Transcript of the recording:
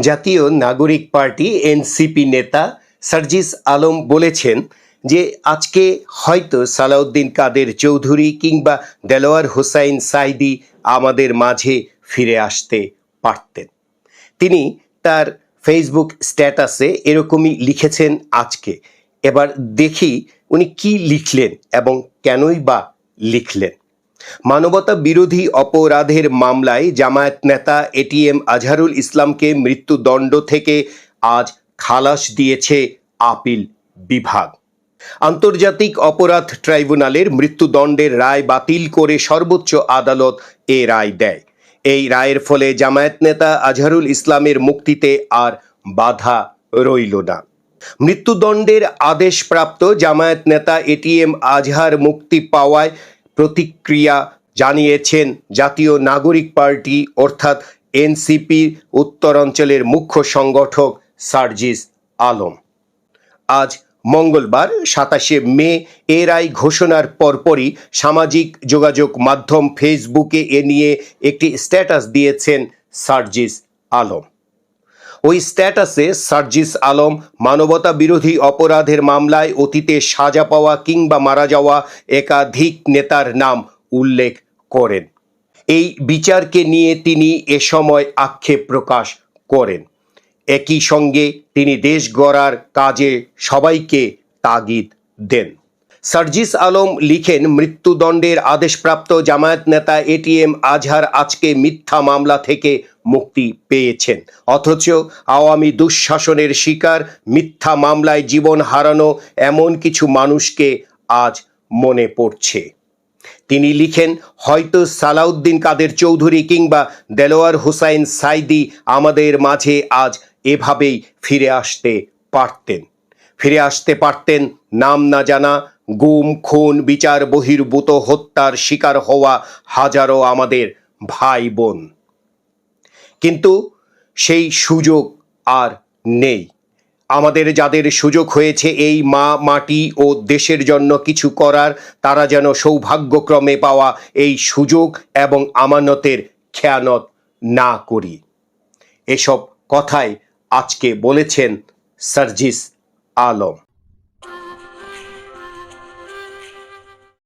জাতীয় নাগরিক party NCP নেতা সার্জিস আলম বলেছেন যে আজকে হয়তো সালাউদ্দিন কাদের চৌধুরী কিংবা দেলোয়ার হোসাইন সাইদি আমাদের মাঝে ফিরে আসতে পারতেন। তিনি তার ফেসবুক স্ট্যাটাসে এরকমই লিখেছেন আজকে। এবার দেখি উনি কি লিখলেন এবং কেনই বা লিখলেন। মানবতা বিরোধী অপরাধের মামলায় জামায়াত নেতা এটিএম আজহারুল ইসলামকে মৃত্যুদণ্ড থেকে আজ খালাস দিয়েছে আপিল বিভাগ। আন্তর্জাতিক অপরাধ ট্রাইব্যুনালের মৃত্যুদণ্ডের রায় বাতিল করে সর্বোচ্চ আদালত এ রায় দেয়। এই রায়ের ফলে জামায়াত নেতা আজহারুল ইসলামের মুক্তিতে আর বাধা রইল না। মৃত্যুদণ্ডের আদেশপ্রাপ্ত জামায়াত নেতা এটিএম আজহার মুক্তি পাওয়ায় প্রতিক্রিয়া জানিয়েছেন জাতীয় নাগরিক পার্টি, অর্থাৎ এনসিপির উত্তরাঞ্চলের মুখ্য সংগঠক সার্জিস আলম। আজ মঙ্গলবার সাতাশে মে এ রায় ঘোষণার পরপরই সামাজিক যোগাযোগ মাধ্যম ফেসবুকে এ নিয়ে একটি স্ট্যাটাস দিয়েছেন সার্জিস আলম। ওই স্ট্যাটাসে সার্জিস আলম মানবতা বিরোধী অপরাধের মামলায় অতীতে সাজা পাওয়া কিংবা মারা যাওয়া একাধিক নেতার নাম উল্লেখ করেন। এই বিচারকে নিয়ে তিনি এ সময় আক্ষেপ প্রকাশ করেন। একই সঙ্গে তিনি দেশ গড়ার কাজে সবাইকে তাগিদ দেন। সার্জিস আলম লিখেন, মৃত্যুদণ্ডের আদেশপ্রাপ্ত জামায়াত নেতা এটিএম আজহার আজকে মিথ্যা মামলা থেকে মুক্তি পেয়েছেন। অথচ আওয়ামী দুঃশাসনের শিকার, মিথ্যা মামলায় জীবন হারানো এমন কিছু মানুষকে আজ মনে পড়ছে। তিনি লিখেন, হয়তো সালাউদ্দিন কাদের চৌধুরী কিংবা দেলোয়ার হুসাইন সাইদি আমাদের মাঝে আজ এভাবেই ফিরে আসতে পারতেন। ফিরে আসতে পারতেন, নাম না জানা, গুম, খুন, বিচার, বহির্ভূত, হত্যার শিকার হওয়া হাজারো আমাদের ভাই বোন। কিন্তু সেই সুযোগ আর নেই। আমাদের যাদের সুযোগ হয়েছে এই মা, মাটি ও দেশের জন্য কিছু করার, তারা যেন সৌভাগ্যক্রমে পাওয়া এই সুযোগ এবং আমানতের খেয়ানত না করি। এসব কথাই আজকে বলেছেন সার্জিস আলম।